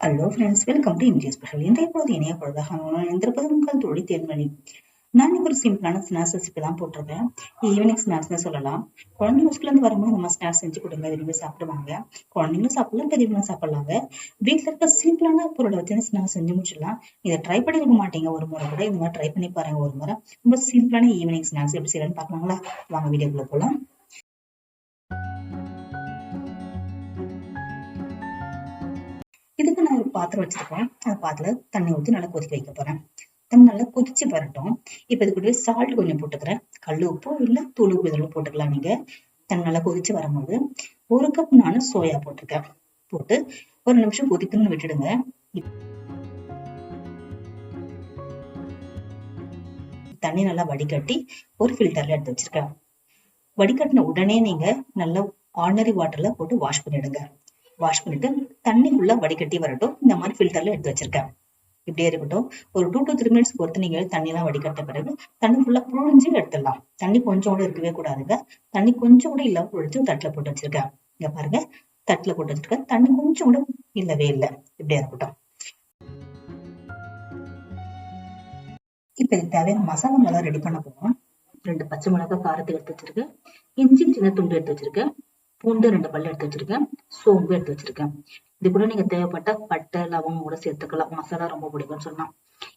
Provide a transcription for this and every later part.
Hello friends welcome to India special இன்றைய பொழுது இணைய பொழுதாக இருந்திருப்பது உங்கள் தொழில் தேர்மணி நான் ஒரு சிம்பிளான ஸ்நாக்ஸ் ரெசிபி தான் போட்டிருக்கேன். ஈவினிங் ஸ்நாக்ஸ்னு சொல்லலாம். குழந்தைங்க ஸ்கூல்லேருந்து வரும்போது நம்ம ஸ்நாக்ஸ் செஞ்சு கொடுங்க விரும்பி சாப்பிடுவாங்க. குழந்தைங்களும் சாப்பிடலாம் பெரியவங்களும் சாப்பிடலாங்க. வீட்டில் இருக்க சிம்பிளான பொருளை வச்சு ஸ்நாக்ஸ் செஞ்சு முடிச்சிடலாம். இதை ட்ரை பண்ணிருக்க மாட்டீங்க ஒரு முறை கூட. இந்த மாதிரி ட்ரை பண்ணி பாருங்க ஒரு முறை. ரொம்ப சிம்பிளான ஈவினிங் ஸ்நாக்ஸ் எப்படி செய்யலாம்னு பார்க்கலாங்களா? வாங்க வீடியோக்குள்ள போகலாம் இதுக்கு நான் ஒரு பாத்திரம் வச்சிருக்கேன். அந்த பாத்திரத்துல தண்ணி ஊற்றி நல்லா கொதிக்க வைக்க போறேன். தண்ணி நல்லா கொதிச்சு வரட்டும். இப்ப இது கூட சால்ட் கொஞ்சம் போட்டுக்கிறேன். கல் உப்பு இல்ல தூள் உப்பு இதெல்லாம் போட்டுக்கலாம் நீங்க. தண்ணி நல்லா கொதிச்சு வரும்போது ஒரு கப் நான் சோயா போட்டிருக்கேன். போட்டு ஒரு நிமிஷம் கொதிக்கணும்னு விட்டுடுங்க. தண்ணி நல்லா வடிகட்டி ஒரு ஃபில்டர்ல எடுத்து வச்சிருக்கேன். வடிகட்டின உடனே நீங்க நல்லா ஆர்டினரி வாட்டர்ல போட்டு வாஷ் பண்ணிடுங்க. வாஷ் பண்ணிட்டு தண்ணி வடிகட்டி வரட்டும். இந்த மாதிரி ஃபில்டர்ல எடுத்து வச்சிருக்கேன். இப்படியே இருக்கட்டும். ஒரு டூ டு த்ரீ மினிட்ஸ் பொறுத்து நீங்க தண்ணி எல்லாம் வடிகட்ட பிறகு தண்ணி ஃபுல்லா புழிஞ்சு எடுத்துடலாம். தண்ணி கொஞ்சம் கூட இருக்கவே கூடாதுங்க. தண்ணி கொஞ்சம் கூட இல்லாம புழிச்சு தட்டுல போட்டு வச்சிருக்கேன். இங்க பாருங்க. தட்டுல போட்டு வச்சிருக்கேன். தண்ணி கொஞ்சம் கூட இல்லவே இல்லை. இப்படியே இருக்கட்டும். இப்ப இதுக்கு தேவையான மசாலா மிளகா ரெடி பண்ண போறோம். ரெண்டு பச்சை மிளகாய் காரத்துக்கு எடுத்து வச்சிருக்கேன். இஞ்சி சின்ன துண்டு எடுத்து வச்சிருக்கேன். பூண்டு ரெண்டு பல்லு எடுத்து வச்சிருக்கேன். சோம்பு எடுத்து வச்சிருக்கேன். இது கூட நீங்க தேவைப்பட்ட பட்டை லவங்கம் கூட சேர்த்துக்கலாம். மசாலா ரொம்ப பிடிக்கும்னு சொன்னா.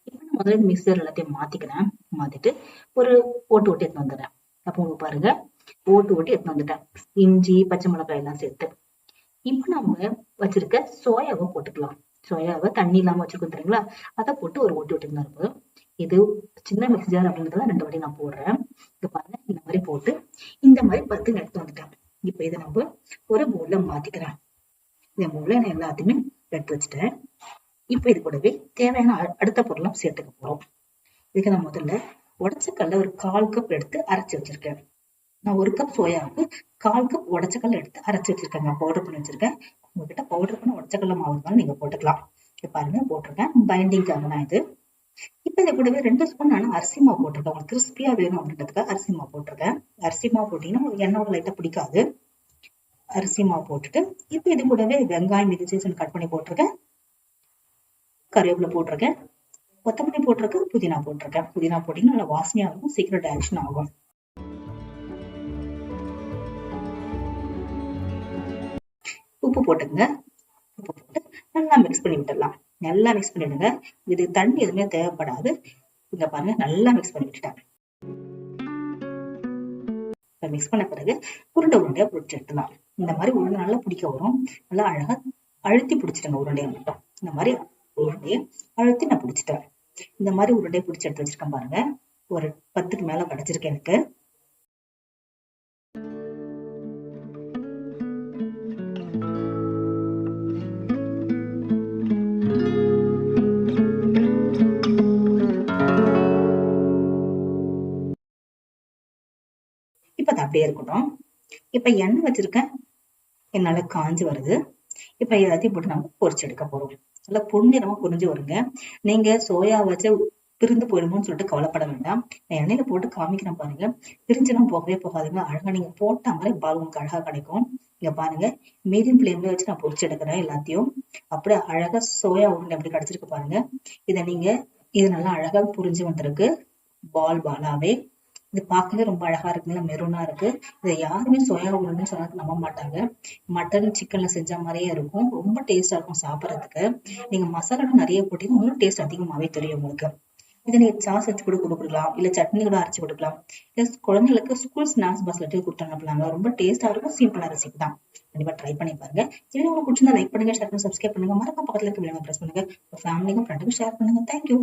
இப்ப நான் முதல்ல மிக்சர் எல்லாத்தையும் மாத்திக்கிறேன். மாத்திட்டு ஒரு ஓட்டு ஓட்டி எடுத்து வந்துடுறேன். அப்போ உங்களுக்கு பாருங்க. ஓட்டு ஓட்டி எடுத்து வந்துட்டேன். இஞ்சி பச்சை மிளகாய் எல்லாம் சேர்த்து. இப்ப நம்ம வச்சிருக்க சோயாவை போட்டுக்கலாம். சோயாவை தண்ணி இல்லாம வச்சிருக்கோம் தெரியுங்களா? அதை போட்டு ஒரு ஓட்டி ஓட்டி இருப்போம் இது சின்ன மிக்சர் ஜார் அப்படின்றத ரெண்டு வாட்டி நான் போடுறேன். இது பாருங்க. இந்த மாதிரி போட்டு இந்த மாதிரி பத்து எடுத்து வந்துட்டேன். இப்ப இதை நம்ம ஒரு பவுல்ல மாத்திக்கிறேன் இந்த பவுல்ல நான் எல்லாத்தையுமே எடுத்து வச்சுட்டேன். இப்ப இது கூடவே தேவையான அடுத்த பொருளும் சேர்த்துக்க போறோம். இதுக்கு நான் முதல்ல உடச்சக்கல்ல ஒரு கால் கப் எடுத்து அரைச்சி வச்சிருக்கேன். நான் ஒரு கப் சோயாவுக்கு கால் கப் உடச்சக்கல்ல எடுத்து அரைச்சி வச்சிருக்கேன். நான் பவுடர் பண்ணி வச்சிருக்கேன். உங்ககிட்ட பவுடர் பண்ண உடச்சக்கல்ல மாவு இருந்தாலும் நீங்க போட்டுக்கலாம். இப்ப பாருங்க போட்டிருக்கேன். பைண்டிங்காக தான் இது. இப்ப இது கூடவே ரெண்டு ஸ்பூன் நான் அரிசி மாவு போட்டிருக்கேன். உங்களுக்கு கிறிஸ்பியா வேணும் அப்படின்றதுக்காக அரிசி மாவு போட்டிருக்கேன். அரிசி மாவு போட்டீங்கன்னா எண்ணெய் லைட்டா பிடிக்காது. அரிசி மாவு போட்டுட்டு இப்ப இது கூடவே வெங்காயம் மிதிச்சு கட் பண்ணி போட்டிருக்கேன். கருவேப்பிலை போட்டிருக்கேன். கொத்தமல்லி போட்டிருக்கேன் புதினா போட்டிருக்கேன். புதினா போட்டீங்கன்னா நல்லா வாசனையா இருக்கும் சீக்கிரம் டேக்ஷன் ஆகும். உப்பு போட்டுங்க உப்பு போட்டு நல்லா மிக்ஸ் பண்ணி விட்டுடலாம். நல்லா மிக்ஸ் பண்ணிடுங்க. இது தண்ணி எதுவுமே தேவைப்படாது. இங்க பாருங்க நல்லா மிக்ஸ் பண்ணி விட்டுட்டேன். மிக்ஸ் பண்ண பிறகு உருண்டை உருண்டையா பிடிச்சி எடுத்துலாம் இந்த மாதிரி உருண்டை நல்லா பிடிக்க வரும். நல்லா அழகா அழுத்தி பிடிச்சிடுங்க உருண்டையை மட்டும். இந்த மாதிரி உருண்டையை அழுத்தி நான் பிடிச்சிட்டேன். இந்த மாதிரி உருண்டையை பிடிச்சி எடுத்து வச்சிருக்கேன் பாருங்க. ஒரு பத்துக்கு மேல கிடைச்சிருக்கேன் எனக்கு. இப்ப அது அப்படியே இருக்கட்டும். இப்ப எண்ணெய் வச்சிருக்கேன். என்னால காஞ்சு வருது. இப்ப எல்லாத்தையும் போட்டு நம்ம பொரிச்சு எடுக்க போறோம். நல்லா புண்ணியமா புரிஞ்சு வருங்க. நீங்க சோயா வச்சு பிரிந்து போயிடுமோன்னு சொல்லிட்டு கவலைப்பட வேண்டாம். நான் எண்ணெயில போட்டு காமிக்கிறேன் பாருங்க. பிரிஞ்செல்லாம் போகவே போகாதுங்க. அழகா நீங்க போட்ட மாதிரி பால் உங்களுக்கு அழகா கிடைக்கும். இங்க பாருங்க. மீடியம் ஃபிளேம்ல வச்சு நான் பொரிச்சு எடுக்கிறேன் எல்லாத்தையும். அப்படியே அழகா சோயா உருண்டை எப்படி கிடைச்சிருக்கு பாருங்க. இதை நீங்க இது நல்லா அழகா புரிஞ்சு வந்திருக்கு. பால் பாலாவே. இது பார்க்கவே ரொம்ப அழகா இருக்குங்களா மெரூனா இருக்கு. இதை யாருமே சோயா உருண்டைன்னு சொன்னா நம்ப மாட்டாங்க. மட்டன் சிக்கன்ல செஞ்ச மாதிரியே இருக்கும். ரொம்ப டேஸ்டா இருக்கும் சாப்பிட்றதுக்கு. நீங்க மசாலா நிறைய போட்டீங்கன்னா இன்னும் டேஸ்ட் அதிகமாவே தெரியும் உங்களுக்கு. இதை நீங்க சாஸ் வச்சு கூட கொடுக்கலாம். இல்ல சட்னி கூட அரைச்சு கொடுக்கலாம். இல்ல குழந்தைகளுக்கு ஸ்கூல் ஸ்நாக்ஸ் பாக்ஸ்ல கொடுத்து அனுப்பலாங்க. ரொம்ப டேஸ்டா இருக்கும். சிம்பிளா ரெசிபி தான். கண்டிப்பா ட்ரை பண்ணி பாருங்க. இது உங்களுக்கு பிடிச்சிருந்தா லைக் பண்ணுங்க ஷேர் பண்ணுங்க சப்ஸ்கிரைப் பண்ணுங்க. மறக்காம பக்கத்துல இருக்க பிரஸ் பண்ணுங்க. ஃபேமிலிக்கும் ஃப்ரெண்டுக்கும் ஷேர் பண்ணுங்க. தேங்க்யூ